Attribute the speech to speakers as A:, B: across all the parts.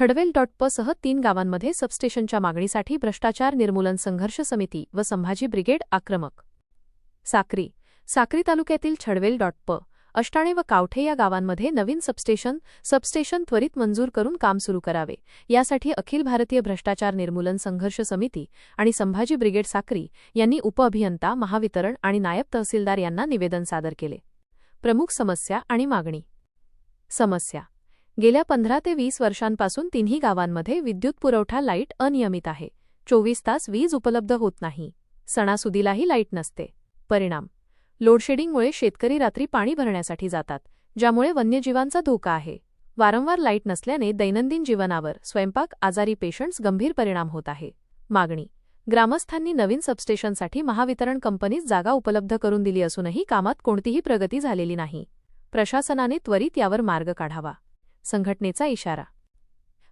A: छडवेल dot प सह तीन गावांमध्ये सबस्टेशनच्या मागणीसाठी भ्रष्टाचार निर्मूलन संघर्ष समिती व संभाजी ब्रिगेड आक्रमक. साक्री. साक्री तालुक्यातील छडवेल डॉट प. अष्टाणे व कावठे या गावांमध्ये नवीन सबस्टेशन सबस्टेशन त्वरित मंजूर करून काम सुरू करावे. यासाठी अखिल भारतीय भ्रष्टाचार निर्मूलन संघर्ष समिती आणि संभाजी ब्रिगेड साक्री यांनी उपअभियंता महावितरण आणि नायब तहसीलदार यांना निवेदन सादर केले. प्रमुख समस्या आणि मागणी. समस्या. गेल्या पंधरा ते वीस वर्षांपासून तिन्ही गावांमध्ये विद्युत पुरवठा लाइट अनियमित आहे. चोवीस तास वीज उपलब्ध होत नाही. सणासुदीलाही लाइट नसते. परिणाम. लोडशेडिंगमुळे शेतकरी रात्री पाणी भरण्यासाठी जातात ज्यामुळे वन्यजीवांचा धोका आहे. वारंवार लाइट नसल्याने दैनंदिन जीवनावर स्वयंपाक आजारी पेशंट्स गंभीर परिणाम होत आहे. मागणी. ग्रामस्थांनी नवीन सबस्टेशनसाठी महावितरण कंपनीस जागा उपलब्ध करून दिली असूनही कामात कोणतीही प्रगती झालेली नाही. प्रशासनाने त्वरित यावर मार्ग काढावा. संघटनेचा इशारा.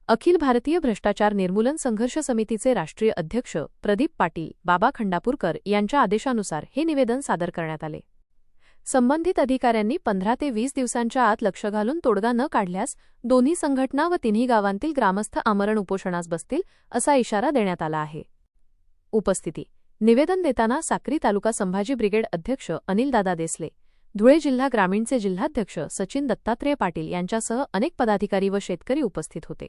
A: अखिल भारतीय भ्रष्टाचार निर्मूलन संघर्ष समितीचे राष्ट्रीय अध्यक्ष प्रदीप पाटील बाबा खंडापूरकर यांच्या आदेशानुसार हे निवेदन सादर करण्यात आले. संबंधित अधिकाऱ्यांनी पंधरा ते वीस दिवसांच्या आत लक्ष घालून तोडगा न काढल्यास दोन्ही संघटना व तिन्ही गावांतील ग्रामस्थ आमरण उपोषणास बसतील असा इशारा देण्यात आला आहे. उपस्थिती. निवेदन देताना साक्री तालुका संभाजी ब्रिगेड अध्यक्ष अनिलदादा देसले धुळे जिल्हा ग्रामीणचे जिल्हाध्यक्ष सचिन दत्तात्रेय पाटील यांच्यासह अनेक पदाधिकारी व शेतकरी उपस्थित होते.